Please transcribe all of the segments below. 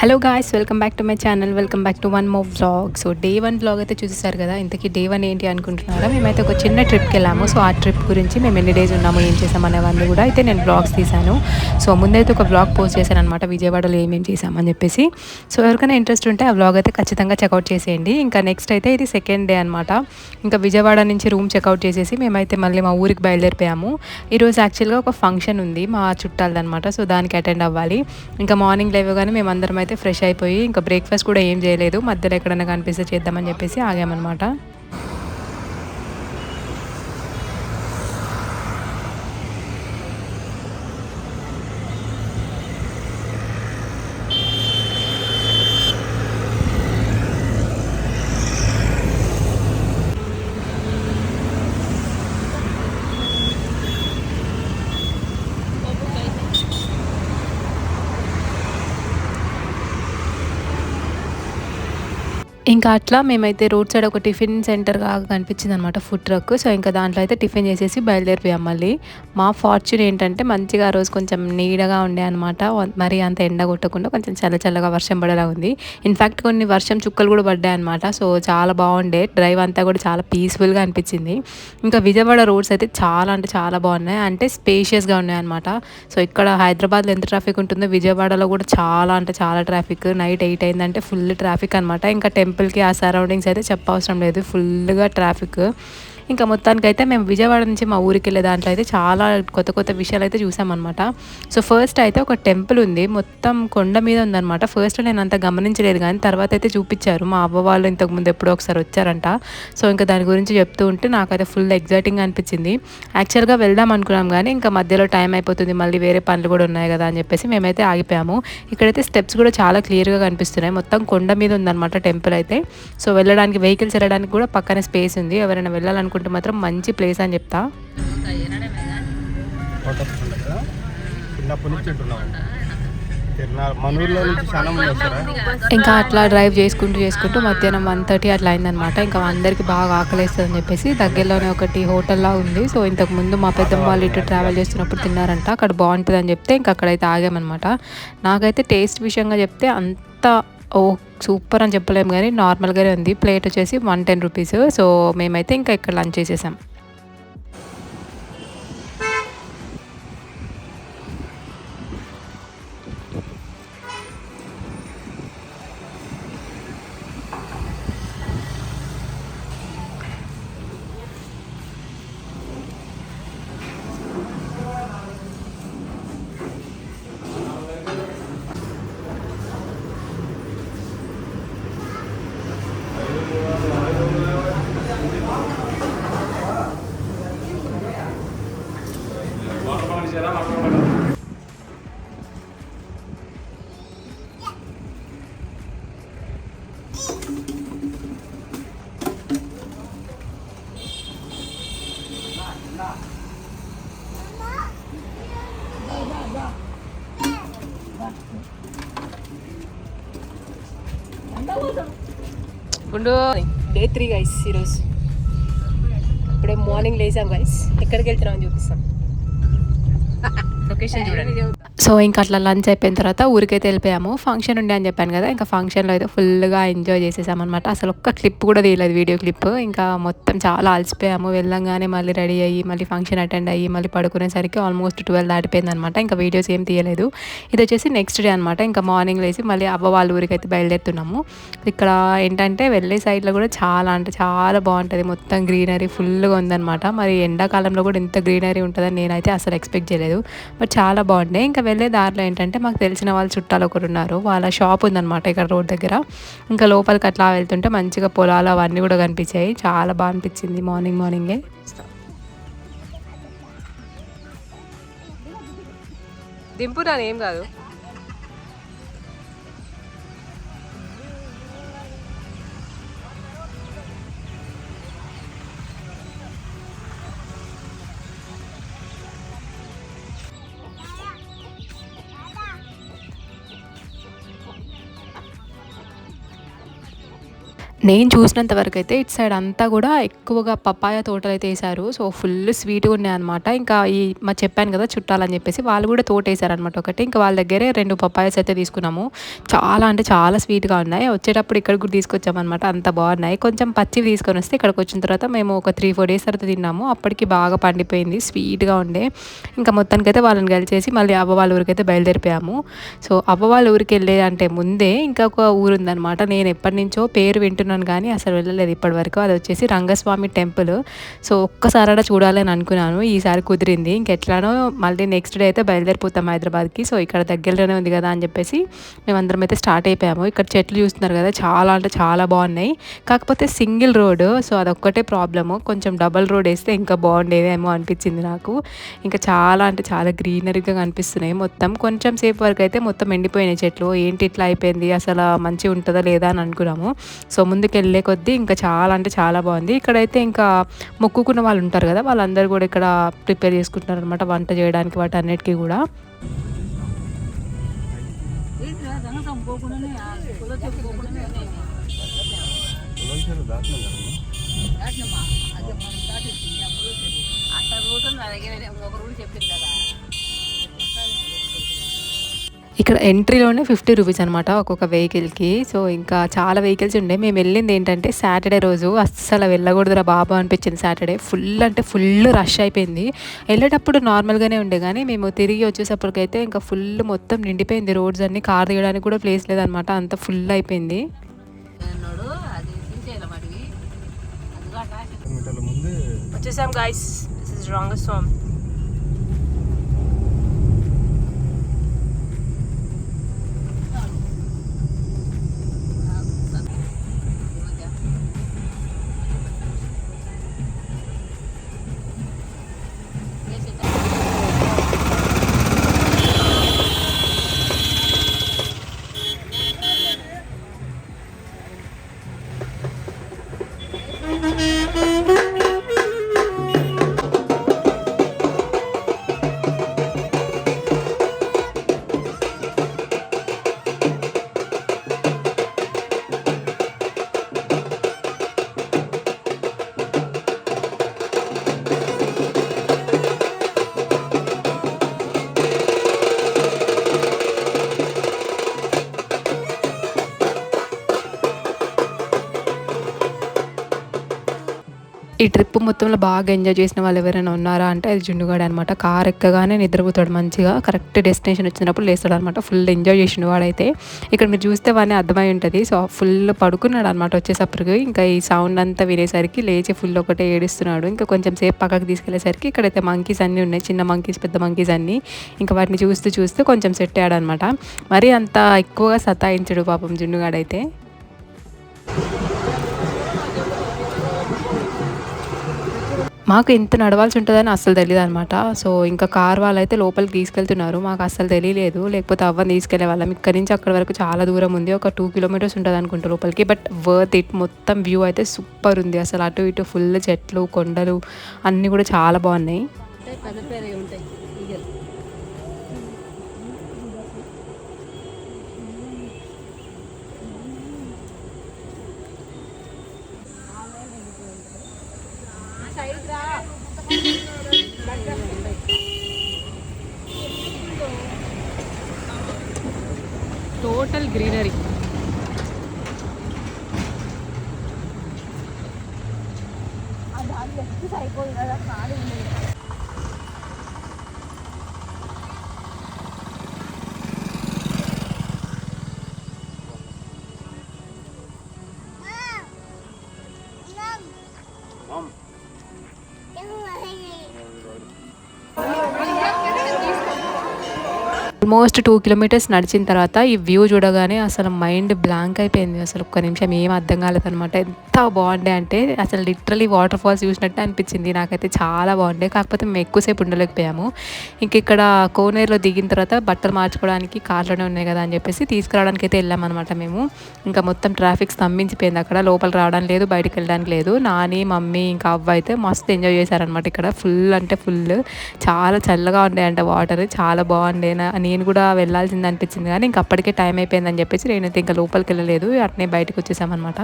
Hello guys welcome back to my channel welcome back to one more vlog so day one vlog అయితే చూసేసారు కదా? ఇంతకీ day one ఏంటి అనుకుంటున్నారా? మేమైతే ఒక చిన్న ట్రిప్కి వెళ్ళాము. సో ఆ ట్రిప్ గురించి మేము ఎన్ని డేస్ ఉన్నాము ఏం చేసాము అనేవన్నీ కూడా అయితే నేను బ్లాగ్స్ తీశాను. సో ముందైతే ఒక బ్లాగ్ పోస్ట్ చేశాను అనమాట విజయవాడలో ఏమేమి చేసామని చెప్పేసి. సో ఎవరికైనా ఇంట్రెస్ట్ ఉంటే ఆ బ్లాగ్ అయితే ఖచ్చితంగా చెక్అవుట్ చేసేయండి. ఇంకా నెక్స్ట్ అయితే ఇది సెకండ్ డే అనమాట ఇంకా విజయవాడ నుంచి రూమ్ చెక్అవుట్ చేసేసి మేమైతే మళ్ళీ మా ఊరికి బయలుదేరిపోయాము. ఈరోజు యాక్చువల్గా ఒక ఫంక్షన్ ఉంది మా చుట్టాలదనమాట సో దానికి అటెండ్ అవ్వాలి. ఇంకా మార్నింగ్ లేవగానే మేమందరం అయితే ఫ్రెష్ అయిపోయి ఇంకా బ్రేక్ఫాస్ట్ కూడా ఏం చేయలేదు. మధ్యలో ఎక్కడైనా కనిపిస్తే చేద్దామని చెప్పేసి ఆగామన్నమాట. ఇంకా అట్లా మేమైతే రోడ్ సైడ్ ఒక టిఫిన్ సెంటర్గా కనిపించింది అనమాట ఫుడ్ ట్రక్. సో ఇంకా దాంట్లో అయితే టిఫిన్ చేసేసి బయలుదేరిపోయాం మళ్ళీ. మా ఫార్చ్యూన్ ఏంటంటే మంచిగా ఆ రోజు కొంచెం నీడగా ఉండే అనమాట మరి అంత ఎండ కొట్టకుండా కొంచెం చల్ల చల్లగా వర్షం పడేలా ఉంది. ఇన్ఫ్యాక్ట్ కొన్ని వర్షం చుక్కలు కూడా పడ్డాయి అనమాట సో చాలా బాగుండే. డ్రైవ్ అంతా కూడా చాలా పీస్ఫుల్గా అనిపించింది. ఇంకా విజయవాడ రోడ్స్ అయితే చాలా అంటే చాలా బాగున్నాయి. అంటే స్పేషియస్గా ఉన్నాయి అనమాట సో ఇక్కడ హైదరాబాద్లో ఎంత ట్రాఫిక్ ఉంటుందో విజయవాడలో కూడా చాలా అంటే చాలా ట్రాఫిక్. నైట్ ఎయిట్ అయిందంటే ఫుల్ ట్రాఫిక్ అనమాట ఇంకా టెంపుల్కి ఆ సరౌండింగ్స్ అయితే చెప్పవసరం లేదు. ఫుల్గా ట్రాఫిక్. ఇంకా మొత్తానికైతే మేము విజయవాడ నుంచి మా ఊరికి వెళ్ళే దాంట్లో అయితే చాలా కొత్త కొత్త విషయాలు అయితే చూసామన్నమాట. సో ఫస్ట్ అయితే ఒక టెంపుల్ ఉంది. మొత్తం కొండ మీద ఉందన్నమాట. ఫస్ట్ నేను అంత గమనించలేదు కానీ తర్వాత అయితే చూపించారు. మా అవ్వ వాళ్ళు ఇంతకుముందు ఎప్పుడో ఒకసారి వచ్చారంట. సో ఇంకా దాని గురించి చెప్తూ ఉంటే నాకైతే ఫుల్ ఎగ్జైటింగ్ అనిపించింది. యాక్చువల్గా వెళ్దాం అనుకున్నాం కానీ ఇంకా మధ్యలో టైం అయిపోతుంది. మళ్ళీ వేరే పనులు కూడా ఉన్నాయి కదా అని చెప్పేసి మేమైతే ఆగిపోయాము. ఇక్కడైతే స్టెప్స్ కూడా చాలా క్లియర్గా కనిపిస్తున్నాయి. మొత్తం కొండ మీద ఉందన్నమాట టెంపుల్ అయితే. సో వెళ్ళడానికి వెహికల్స్ వెళ్ళడానికి కూడా పక్కనే స్పేస్ ఉంది. ఎవరైనా వెళ్ళాలనుకుంటే మాత్రం మంచి ప్లేస్ అని చెప్తా. ఇంకా అట్లా డ్రైవ్ చేసుకుంటూ చేసుకుంటూ మధ్యాహ్నం వన్ థర్టీ అట్లా అయిందనమాట ఇంకా అందరికి బాగా ఆకలేస్తుందని చెప్పేసి దగ్గరలోనే ఒకటి హోటల్లా ఉంది. సో ఇంతకు ముందు మా పెద్దమ్మ వాళ్ళు ఇటు ట్రావెల్ చేస్తున్నప్పుడు తిన్నారంట. అక్కడ బాగుంటుంది అని చెప్తే ఇంకా అక్కడైతే ఆగామన్నమాట. నాకైతే టేస్ట్ విషయంగా చెప్తే అంత ఓ సూపర్ అని చెప్పలేము కానీ నార్మల్గానే ఉంది. ప్లేట్ వచ్చేసి వన్ టెన్ రూపీస్. సో మేమైతే ఇంకా ఇక్కడ లంచ్ చేసేసాం. గుండు. డే త్రీ గైస్ ఈరోజు. ఇప్పుడే మార్నింగ్ లేసాం గైస్ ఎక్కడికి వెళ్తున్నాం అని చూపిస్తాం. లొకేషన్ చూడండి. సో ఇంకా అట్లా లంచ్ అయిపోయిన తర్వాత ఊరికైతే వెళ్ళిపోయాము. ఫంక్షన్ ఉండే అని చెప్పాను కదా ఇంకా ఫంక్షన్లో అయితే ఫుల్గా ఎంజాయ్ చేసేసామన్నమాట అసలు ఒక్క క్లిప్ కూడా తీయలేదు వీడియో క్లిప్ ఇంకా మొత్తం చాలా అలసిపోయాము. వెళ్ళంగానే మళ్ళీ రెడీ అయ్యి మళ్ళీ ఫంక్షన్ అటెండ్ అయ్యి మళ్ళీ పడుకునేసరికి ఆల్మోస్ట్ ట్వెల్వ్ దాటిపోయింది అనమాట ఇంకా వీడియోస్ ఏం తీయలేదు. ఇది వచ్చేసి నెక్స్ట్ డే అనమాట ఇంకా మార్నింగ్ లేచి మళ్ళీ అవ్వ వాళ్ళ ఊరికి అయితే బయలుదేరుతున్నాము. ఇక్కడ ఏంటంటే వెళ్ళే సైడ్లో కూడా చాలా అంటే చాలా బాగుంటుంది. మొత్తం గ్రీనరీ ఫుల్గా ఉందన్నమాట. మరి ఎండాకాలంలో కూడా ఇంత గ్రీనరీ ఉంటుందని నేనైతే అసలు ఎక్స్పెక్ట్ చేయలేదు. బట్ చాలా బాగుండే. ఇంకా వెళ్ళే దారిలో ఏంటంటే మాకు తెలిసిన వాళ్ళ చుట్టాలు ఒకరు ఉన్నారు. వాళ్ళ షాప్ ఉందన్నమాట ఇక్కడ రోడ్ దగ్గర. ఇంకా లోపలికి అట్లా వెళ్తుంటే మంచిగా పొలాలు అవన్నీ కూడా కనిపించాయి. చాలా బాగా అనిపించింది మార్నింగ్ మార్నింగే. దింపు ఏం కాదు. నేను చూసినంత వరకు అయితే ఇటు సైడ్ అంతా కూడా ఎక్కువగా పపాయ తోటలు అయితే వేశారు. సో ఫుల్ స్వీట్గా ఉన్నాయి అనమాట ఇంకా ఈ మా చెప్పాను కదా చుట్టాలని చెప్పేసి వాళ్ళు కూడా తోట వేశారనమాట ఒకటి. ఇంకా వాళ్ళ దగ్గరే రెండు పపాయస్ అయితే తీసుకున్నాము. చాలా అంటే చాలా స్వీట్గా ఉన్నాయి. వచ్చేటప్పుడు ఇక్కడ కూడా తీసుకొచ్చామన్నమాట. అంత బాగున్నాయి. కొంచెం పచ్చివి తీసుకొని వస్తే ఇక్కడికి వచ్చిన తర్వాత మేము ఒక త్రీ ఫోర్ డేస్ తర్వాత తిన్నాము. అప్పటికి బాగా పండిపోయింది. స్వీట్గా ఉండే. ఇంకా మొత్తానికైతే వాళ్ళని కలిసేసి మళ్ళీ అవ్వ వాళ్ళ ఊరికైతే బయలుదేరిపోయాము. సో అవ్వ వాళ్ళ ఊరికి వెళ్ళే అంటే ముందే ఇంకా ఒక ఊరు ఉందన్నమాట. నేను ఎప్పటి నుంచో పేరు వింటున్నాను కానీ అసలు వెళ్ళలేదు. ఇప్పటి వరకు అది వచ్చేసి రంగస్వామి టెంపుల్. సో ఒక్కసారి అలా చూడాలని అనుకున్నాను. ఈసారి కుదిరింది. ఇంకెట్లానో మళ్ళీ నెక్స్ట్ డే అయితే బయలుదేరిపోతాం హైదరాబాద్కి. సో ఇక్కడ దగ్గరలోనే ఉంది కదా అని చెప్పేసి మేమందరం అయితే స్టార్ట్ అయిపోయాము. ఇక్కడ చెట్లు చూస్తున్నారు కదా చాలా అంటే చాలా బాగున్నాయి. కాకపోతే సింగిల్ రోడ్ సో అదొక్కటే ప్రాబ్లము. కొంచెం డబల్ రోడ్ వేస్తే ఇంకా బాగుండేదేమో అనిపించింది నాకు. ఇంకా చాలా అంటే చాలా గ్రీనరీగా కనిపిస్తున్నాయి. మొత్తం కొంచెం సేపు వరకు అయితే మొత్తం ఎండిపోయినాయి చెట్లు. ఏంటి ఇట్లా అయిపోయింది? అసలు మంచిగా ఉంటుందా లేదా అని అనుకున్నాము. సో ముందు వెళ్ళే కొద్దీ ఇంకా చాలా అంటే చాలా బాగుంది. ఇక్కడైతే ఇంకా మొక్కుకున్న వాళ్ళు ఉంటారు కదా వాళ్ళందరూ కూడా ఇక్కడ ప్రిపేర్ చేసుకుంటున్నారు అనమాట వంట చేయడానికి వాటి అన్నిటికీ కూడా నా దగ్గర ఒక రూట్ చెప్పింది కదా. ఇక్కడ ఎంట్రీలోనే ఫిఫ్టీ రూపీస్ అనమాట ఒక్కొక్క వెహికల్కి. సో ఇంకా చాలా వెహికల్స్ ఉండే. మేము వెళ్ళింది ఏంటంటే సాటర్డే రోజు. అస్సలు వెళ్ళకూడదురా బాబు అనిపించింది సాటర్డే. ఫుల్ అంటే ఫుల్ రష్ అయిపోయింది. వెళ్ళేటప్పుడు నార్మల్గానే ఉండే కానీ మేము తిరిగి వచ్చేసప్పటికైతే ఇంకా ఫుల్ మొత్తం నిండిపోయింది. రోడ్స్ అన్ని కార్ దిగడానికి కూడా ప్లేస్ లేదనమాట అంత ఫుల్ అయిపోయింది. అన్నాడు అది వచ్చేసాం గాయస్ దిస్ ఇస్ రాంగస్వామి ఈ ట్రిప్ మొత్తంలో బాగా ఎంజాయ్ చేసిన వాళ్ళు ఎవరైనా ఉన్నారా అంటే అది జుండుగాడు అనమాట కార్ ఎక్కగానే నిద్రపోతాడు మంచిగా. కరెక్ట్ డెస్టినేషన్ వచ్చినప్పుడు లేస్తాడు అనమాట ఫుల్ ఎంజాయ్ చేసిన వాడైతే. ఇక్కడ మీరు చూస్తే వాడిని అర్థమై ఉంటుంది. సో ఫుల్ పడుకున్నాడు అనమాట వచ్చేసప్పటికి. ఇంకా ఈ సౌండ్ అంతా వినేసరికి లేచి ఫుల్ ఒకటే ఏడుస్తున్నాడు. ఇంకా కొంచెం సేపు పక్కకు తీసుకెళ్ళేసరికి ఇక్కడైతే మంకీస్ అన్నీ ఉన్నాయి. చిన్న మంకీస్ పెద్ద మంకీస్ అన్నీ. ఇంకా వాటిని చూస్తూ చూస్తూ కొంచెం సెట్ అయ్యాడు అనమాట మరీ అంత ఎక్కువగా సతాయించడు పాపం జున్నుగాడైతే. మాకు ఎంత నడవాల్సి ఉంటుందని అస్సలు తెలియదు అనమాట సో ఇంకా కార్ వాళ్ళు అయితే లోపలికి తీసుకెళ్తున్నారు. మాకు అస్సలు తెలియలేదు లేకపోతే అవ్వని తీసుకెళ్ళే వాళ్ళం. ఇక్కడ నుంచి అక్కడ వరకు చాలా దూరం ఉంది. ఒక టూ కిలోమీటర్స్ ఉంటుంది అనుకుంటా లోపలికి. But worth it. మొత్తం వ్యూ అయితే సూపర్ ఉంది. అసలు అటు ఇటు ఫుల్ చెట్లు కొండలు అన్నీ కూడా చాలా బాగున్నాయి. ఉంటాయి. పెద్ద పెద్దవి ఉంటాయి ఈగలు total greenery almost two kilometres నడిచిన తర్వాత ఈ వ్యూ చూడగానే అసలు మైండ్ బ్లాంక్ అయిపోయింది. అసలు ఒక్క నిమిషం ఏం అర్థం కాలేదనమాట ఎంత బాగుండే అంటే అసలు లిటరలీ వాటర్ ఫాల్స్ చూసినట్టే అనిపించింది. నాకైతే చాలా బాగుండే. కాకపోతే మేము ఎక్కువసేపు ఉండలేకపోయాము. ఇంక ఇక్కడ కోనేరులో దిగిన తర్వాత బట్టలు మార్చుకోవడానికి కార్లోనే ఉన్నాయి కదా అని చెప్పేసి తీసుకురావడానికి అయితే వెళ్ళామన్నమాట మేము. ఇంకా మొత్తం ట్రాఫిక్ స్తంభించిపోయింది అక్కడ. లోపల రావడం లేదు బయటికి వెళ్ళడానికి లేదు. నాని మమ్మీ ఇంకా అవ్వ అయితే మస్తు ఎంజాయ్ చేశారనమాట ఇక్కడ. ఫుల్ అంటే ఫుల్. చాలా చల్లగా ఉండే అంట వాటర్. చాలా బాగుండే అని నేను కూడా వెళ్ళాల్సింది అనిపించింది కానీ ఇంకా అప్పటికే టైం అయిపోయిందని చెప్పేసి నేనైతే ఇంకా లోపలికి వెళ్ళలేదు. అట్నే బయటకు వచ్చేసామన్నమాట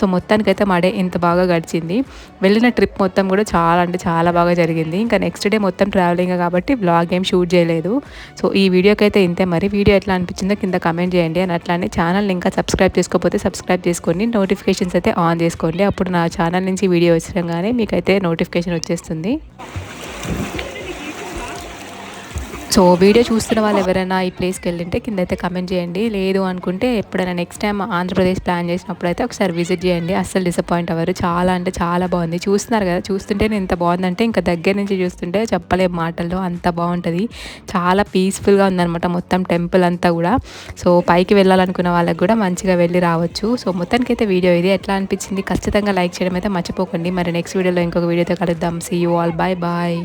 సో మొత్తానికైతే మా డే ఇంత బాగా గడిచింది. వెళ్ళిన ట్రిప్ మొత్తం కూడా చాలా అంటే చాలా బాగా జరిగింది. ఇంకా నెక్స్ట్ డే మొత్తం ట్రావెలింగ్ కాబట్టి బ్లాగ్ ఏం షూట్ చేయలేదు. సో ఈ వీడియోకి అయితే ఇంతే. మరి వీడియో ఎట్లా అనిపించిందో కింద కమెంట్ చేయండి. అని అట్లానే ఛానల్ ఇంకా సబ్స్క్రైబ్ చేసుకోకపోతే సబ్స్క్రైబ్ చేసుకోండి. నోటిఫికేషన్స్ అయితే ఆన్ చేసుకోండి. అప్పుడు నా ఛానల్ నుంచి వీడియో వచ్చినాగానే మీకైతే నోటిఫికేషన్ వచ్చేస్తుంది. సో వీడియో చూస్తున్న వాళ్ళు ఎవరైనా ఈ ప్లేస్కి వెళ్ళింటే కింద అయితే కమెంట్ చేయండి. లేదు అనుకుంటే ఎప్పుడైనా నెక్స్ట్ టైం ఆంధ్రప్రదేశ్ ప్లాన్ చేసినప్పుడు అయితే ఒకసారి విజిట్ చేయండి. అస్సలు డిసప్పాయింట్ అవ్వరు. చాలా అంటే చాలా బాగుంది. చూస్తున్నారు కదా చూస్తుంటే ఎంత బాగుందంటే ఇంకా దగ్గర నుంచి చూస్తుంటే చెప్పలేము మాటల్లో. అంత బాగుంటుంది. చాలా పీస్ఫుల్గా ఉందన్నమాట మొత్తం టెంపుల్ అంతా కూడా. సో పైకి వెళ్ళాలనుకున్న వాళ్ళకి కూడా మంచిగా వెళ్ళి రావచ్చు. సో మొత్తానికి అయితే వీడియో ఇది. ఎట్లా అనిపించింది? ఖచ్చితంగా లైక్ చేయడం అయితే మర్చిపోకండి. మరి నెక్స్ట్ వీడియోలో ఇంకొక వీడియోతో కలుద్దాం. See you all bye bye